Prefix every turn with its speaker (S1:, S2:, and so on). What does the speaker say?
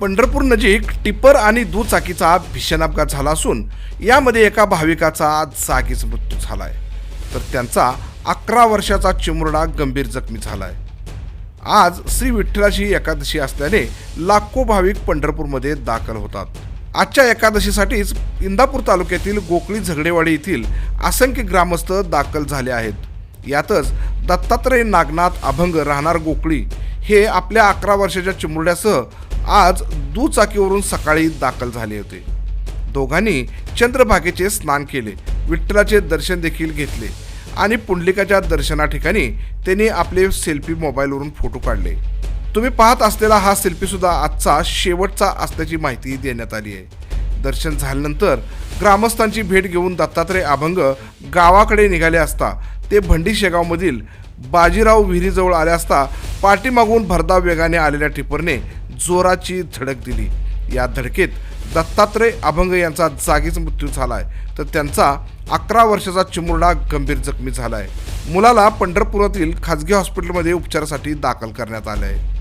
S1: पंढरपूर नजीक टिपर आणि दुचाकीचा भीषण अपघात झाला असून यामध्ये एका भाविकाचा जागीच मृत्यू झालाय. तर त्यांचा अकरा वर्षाचा चिमुरडा गंभीर जखमी झालाय. आज श्री विठ्ठलाची एकादशी असल्याने लाखो भाविक पंढरपूरमध्ये दाखल होतात. आजच्या एकादशीसाठीच इंदापूर तालुक्यातील गोकळी झगडेवाडी येथील असंख्य ग्रामस्थ दाखल झाले आहेत. यातच दत्तात्रय नागनाथ अभंग राहणार गोकळी हे आपल्या अकरा वर्षाच्या चिमुरड्यासह आज दुचाकीवरून सकाळी दाखल झाले होते. दोघांनी चंद्रभागेचे स्नान केले विठ्ठलाचे दर्शन देखील घेतले आणि पुंडलिकाच्या दर्शना ठिकाणी त्यांनी आपले सेल्फी मोबाईलवरून फोटो काढले. तुम्ही पाहत असलेला हा सेल्फीसुद्धा आजचा शेवटचा असल्याची माहिती देण्यात आली आहे. दर्शन झाल्यानंतर ग्रामस्थांची भेट घेऊन दत्तात्रय अभंग गावाकडे निघाले असता ते भंडी शेगावमधील बाजीराव विहिरीजवळ आले असता पाठीमागून भरधाव वेगाने आलेल्या टिपरने जोराची धडक दिली. या धडकेत दत्तात्रय अभंग यांचा जागीच मृत्यू झाला आहे तर त्यांचा अकरा वर्षाचा चिमुरडा गंभीर जखमी झाला आहे मुलाला पंढरपुरातील खाजगी हॉस्पिटलमध्ये उपचारासाठी दाखल करण्यात आले आहे